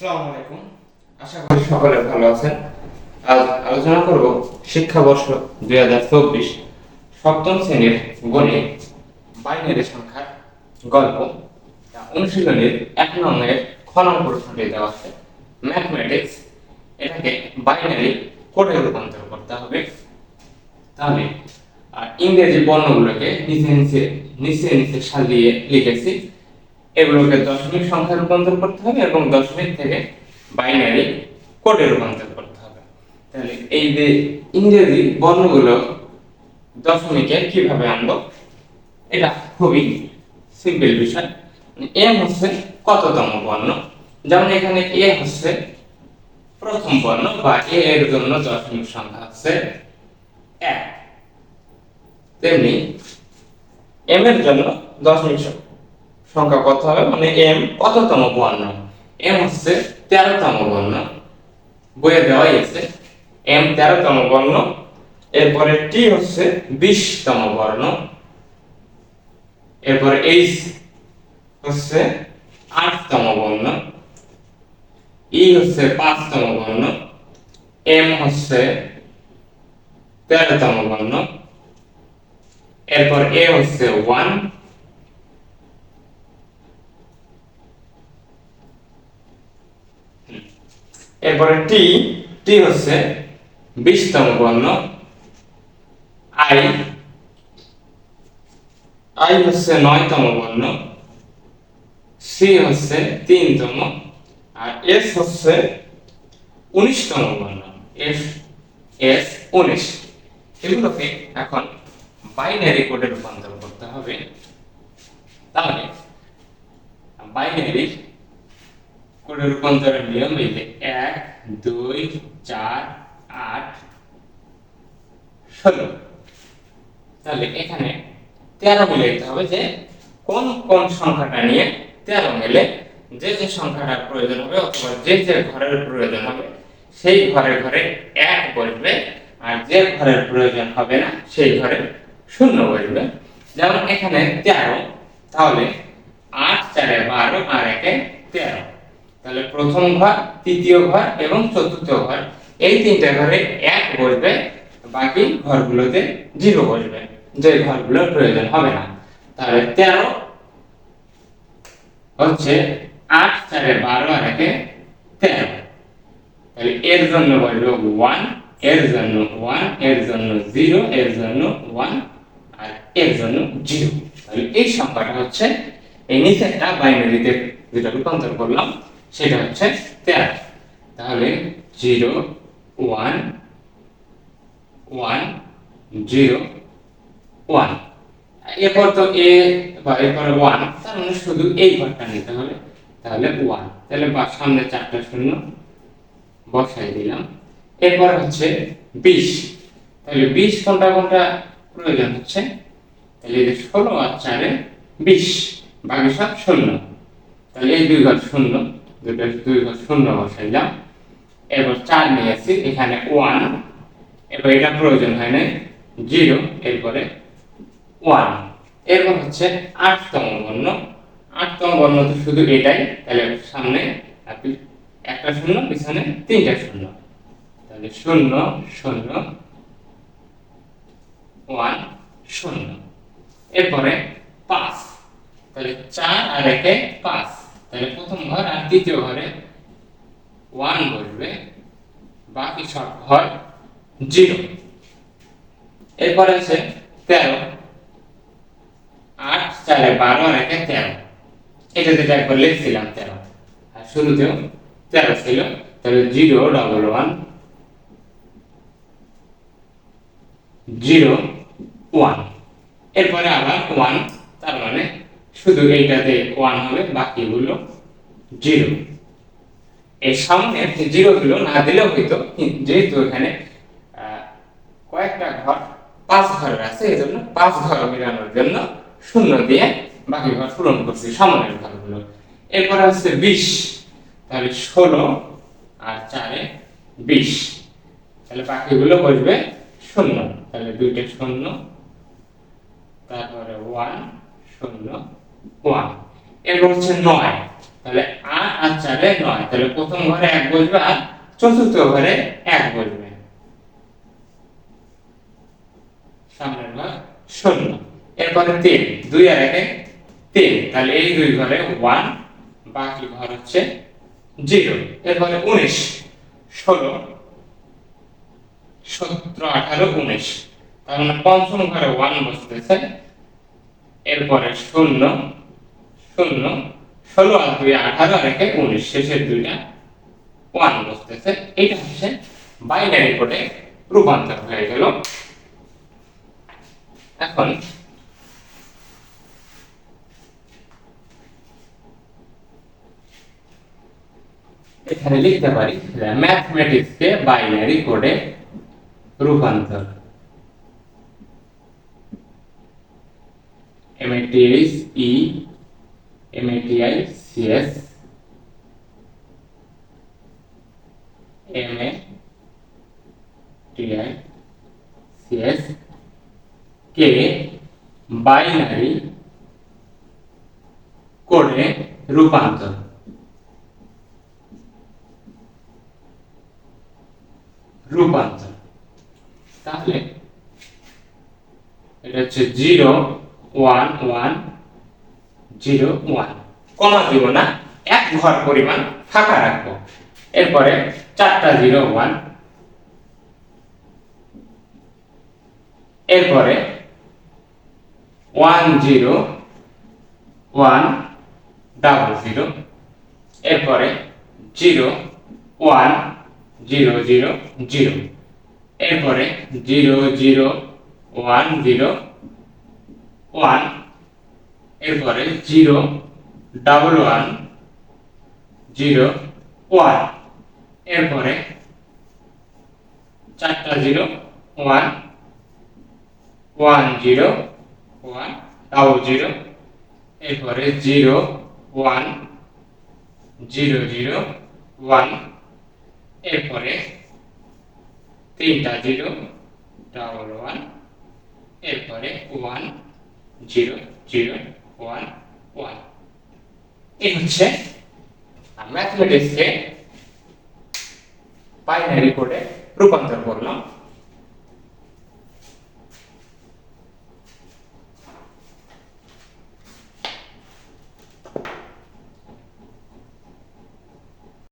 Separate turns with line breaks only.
আসসালামু আলাইকুম। আশা করি সকলে ভালো আছেন। আজ আলোচনা করব শিক্ষাবর্ষ দুই হাজার চব্বিশ সপ্তম শ্রেণির গণিত বাইনারি সংখ্যার গল্প। অনুশীলনের এক নম্বরের খ নম্বর প্রশ্নটি দেওয়া আছে। ম্যাথমেটিক্স এটাকে বাইনারি কোডে রূপান্তর করতে হবে। তাহলে ইংরেজি বর্ণগুলোকে নিচে নিচে নিচে নিচে সাজিয়ে লিখেছি। এগুলোকে দশমিক সংখ্যা রূপান্তর করতে হবে এবং দশমিক থেকে বাইনারি কোডে রূপান্তর করতে হবে। তাহলে এই যে ইংরেজি বর্ণগুলো দশমিকে কীভাবে আনব, এটা খুবই সিম্পল বিষয়। এম হচ্ছে কততম বর্ণ, যেমন এখানে এ হচ্ছে প্রথম বর্ণ বা এ এর জন্য দশমিক সংখ্যা হচ্ছে এক। তেমনি এম এর জন্য দশমিক সং- সংখ্যা কত হবে? মানে এম কততম বর্ণ? এম হচ্ছে তেরোতম বর্ণ। বইয়ে দেওয়াই আছে। এম তেরোতম বর্ণ। এরপরে টি হচ্ছে বিশতম বর্ণ। এরপরে এইচ হচ্ছে আটতম বর্ণ। ই হচ্ছে পাঁচতম বর্ণ। এম হচ্ছে তেরোতম বর্ণ। এরপর এ হচ্ছে ওয়ান এরপরে টি টি হচ্ছে বিশতম বর্ণ আই আই হচ্ছে নয়তম বর্ণ সি হচ্ছে তিনতম, আর এস হচ্ছে উনিশতম বর্ণ এস এস উনিশ। এগুলোকে এখন বাইনারি কোডে রূপান্তর করতে হবে। তাহলে বাইনারি কোডে রূপান্তরের নিয়ম এই দুই, চার, আট, ষোলো। তাহলে এখানে তেরো মিলে দিতে হবে যে কোন কোন সংখ্যাটা নিয়ে তেরো মিলে যে যে সংখ্যাটার প্রয়োজন হবে অথবা যে যে ঘরের প্রয়োজন হবে, সেই ঘরে ঘরে এক বসবে আর যে ঘরের প্রয়োজন হবে না, সেই ঘরে শূন্য বসবে। যেমন এখানে তেরো, তাহলে আট চারে বারো আর একে তেরো। তাহলে প্রথম ঘর, তৃতীয় ঘর এবং চতুর্থ ঘর। এই তিনটা ঘরে এক বসবে, বাকি ঘরগুলোতে জিরো বসবে। যে ঘরগুলোর প্রয়োজন হবে না। তাহলে তেরো হচ্ছে আট চারে বারো আর একে তেরো। তাহলে এর জন্য বসবে ওয়ান, এর জন্য ওয়ান, এর জন্য জিরো, এর জন্য ওয়ান আর এর জন্য জিরো। তাহলে এই সংখ্যাটা হচ্ছে এই নিচেরটা, বাইনারিতে যেটা রূপান্তর করলাম সেটা হচ্ছে তেরো। তাহলে zero, one one, zero, one. এরপর তো এ বা এরপর ওয়ান, তার মানে শুধু এই ঘরটা নিতে হবে। তাহলে ওয়ান। তাহলে বা সামনে চারটা শূন্য বসাই দিলাম। এরপর হচ্ছে বিশ। তাহলে বিশ কোনটা কোনটা প্রয়োজন হচ্ছে? তাহলে যে ষোলো আর চারে বিশ, বাকি সব শূন্য। তাহলে এই দুই ঘর শূন্য। দুটো শূন্য এরপর চার নিয়ে আসছি এখানে ওয়ান এবার এটা প্রয়োজন হয় জিরো এরপরে ওয়ান এরপর হচ্ছে আটতম বর্ণ। আটতম বর্ণ তো শুধু এটাই, তাহলে সামনে একটা শূন্য, পিছনে তিনটা শূন্য। তাহলে শূন্য শূন্য ওয়ান শূন্য। এরপরে পাঁচ। তাহলে চার আর একে পাঁচ। তাহলে প্রথম ঘর আর দ্বিতীয় ঘরে ওয়ান বসবে, বাকি সব ঘর জিরো এরপরে আছে তেরো। আট চারে বারো আর একে তেরো। এটা যেটা একবার লিখছিলাম তেরো। আর শুরুতেও তেরো ছিল, তাহলে zero double one zero one এরপরে আবার ওয়ান তার মানে শুধু এইটাতে ওয়ান হবে বাকিগুলো জিরো এই সামনে জিরো গুলো না দিলেও হইতো যেহেতু এখানে কয়েকটা ঘর, পাঁচ ঘরের আছে এই জন্য পাঁচ ঘর মিলানোর জন্য শূন্য দিয়ে বাকি ঘর পূরণ করছি, সামনের ঘরগুলো। এরপরে হচ্ছে বিশ, তাহলে ষোলো আর চারে বিশ। তাহলে বাকিগুলো বসবে শূন্য। তাহলে দুইটা শূন্য, তারপরে ওয়ান শূন্য ওয়ান। এরপর হচ্ছে নয়। তাহলে আট আর চারে নয়। তাহলে প্রথম ঘরে এক বসবে আর চতুর্থ ঘরে এক বসবে। সামনের ঘর ষোলো এরপরে তিন। দুই আর একে তিন। তাহলে এই দুই ঘরে ওয়ান। বাকি ঘর হচ্ছে জিরো। এরপরে উনিশ। ষোলো। সতেরো, আঠারো, উনিশ। তার মানে পঞ্চম ঘরে ওয়ান বসতেছে। এরপরে শূন্য শূন্য, ষোলো আর দুই আঠারো আর একে উনিশ। শেষের দুইটা ওয়ান বসতেছে। এটা হচ্ছে বাইনারি কোডে রূপান্তর হয়ে গেল। এখন এখানে লিখতে পারি ম্যাথমেটিক্স কে বাইনারি কোডে রূপান্তর। MATS E MATI CS MA TI CS কে বাইনারি কোডে রূপান্তর। রূপান্তর। তাহলে এটা হচ্ছে zero one one zero one comma দিব না, এক ঘর পরিমাণ ফাঁকা রাখব। এরপরে চারটা জিরো ওয়ান এরপরে one zero one double zero এরপরে zero one zero zero zero এরপরে zero zero one zero one, এরপরে zero, double one, zero, one, এরপরে চারটা zero, one one zero, one, double zero, এরপরে zero, one, zero zero, one, এরপরে তিনটা zero, double one, এরপরে one zero zero one one এই হচ্ছে ম্যাথমেটিক্সকে বাইনারি কোডে রূপান্তর করলাম।